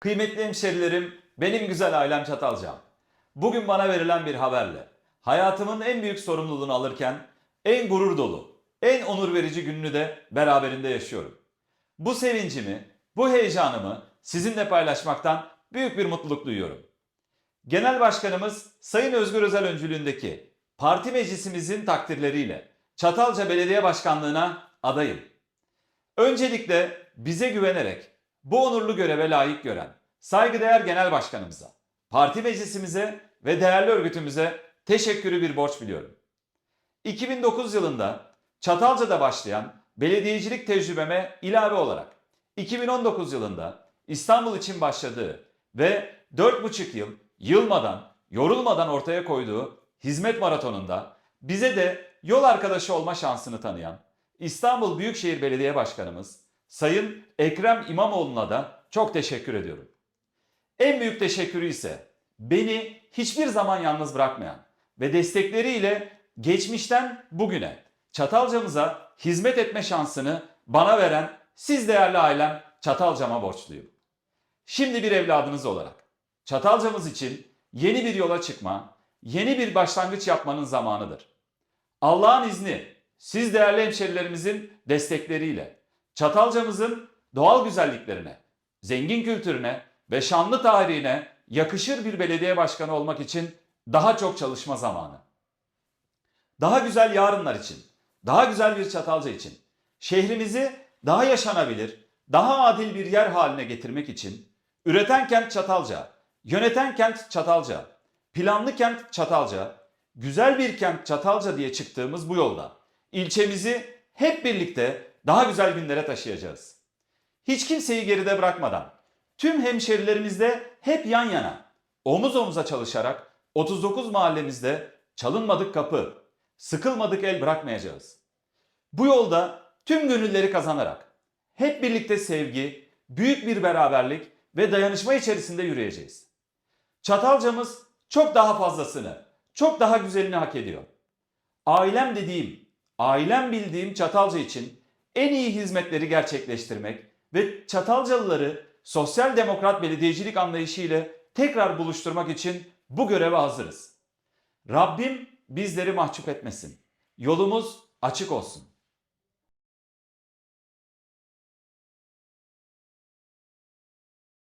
Kıymetli hemşerilerim, benim güzel ailem Çatalcam. Bugün bana verilen bir haberle hayatımın en büyük sorumluluğunu alırken en gurur dolu, en onur verici gününü de beraberinde yaşıyorum. Bu sevincimi, bu heyecanımı sizinle paylaşmaktan büyük bir mutluluk duyuyorum. Genel Başkanımız Sayın Özgür Özel öncülüğündeki parti meclisimizin takdirleriyle Çatalca Belediye Başkanlığına adayım. Öncelikle bize güvenerek bu onurlu göreve layık gören saygıdeğer genel başkanımıza, parti meclisimize ve değerli örgütümüze teşekkürü bir borç biliyorum. 2009 yılında Çatalca'da başlayan belediyecilik tecrübeme ilave olarak 2019 yılında İstanbul için başladığı ve 4,5 yıl yılmadan, yorulmadan ortaya koyduğu hizmet maratonunda bize de yol arkadaşı olma şansını tanıyan İstanbul Büyükşehir Belediye Başkanımız Sayın Ekrem İmamoğlu'na da çok teşekkür ediyorum. En büyük teşekkürü ise beni hiçbir zaman yalnız bırakmayan ve destekleriyle geçmişten bugüne Çatalcamıza hizmet etme şansını bana veren siz değerli ailem Çatalcam'a borçluyum. Şimdi bir evladınız olarak Çatalcamız için yeni bir yola çıkma, yeni bir başlangıç yapmanın zamanıdır. Allah'ın izni siz değerli hemşerilerimizin destekleriyle Çatalcamızın doğal güzelliklerine, zengin kültürüne ve şanlı tarihine yakışır bir belediye başkanı olmak için daha çok çalışma zamanı. Daha güzel yarınlar için, daha güzel bir Çatalca için, şehrimizi daha yaşanabilir, daha adil bir yer haline getirmek için üreten kent Çatalca, yöneten kent Çatalca, planlı kent Çatalca, güzel bir kent Çatalca diye çıktığımız bu yolda ilçemizi hep birlikte daha güzel günlere taşıyacağız. Hiç kimseyi geride bırakmadan tüm hemşerilerimizle hep yan yana, omuz omuza çalışarak 39 mahallemizde çalınmadık kapı, sıkılmadık el bırakmayacağız. Bu yolda tüm gönülleri kazanarak hep birlikte sevgi, büyük bir beraberlik ve dayanışma içerisinde yürüyeceğiz. Çatalcamız çok daha fazlasını, çok daha güzelini hak ediyor. Ailem dediğim, ailem bildiğim Çatalca için en iyi hizmetleri gerçekleştirmek ve Çatalcalıları sosyal demokrat belediyecilik anlayışı ile tekrar buluşturmak için bu göreve hazırız. Rabbim bizleri mahcup etmesin. Yolumuz açık olsun.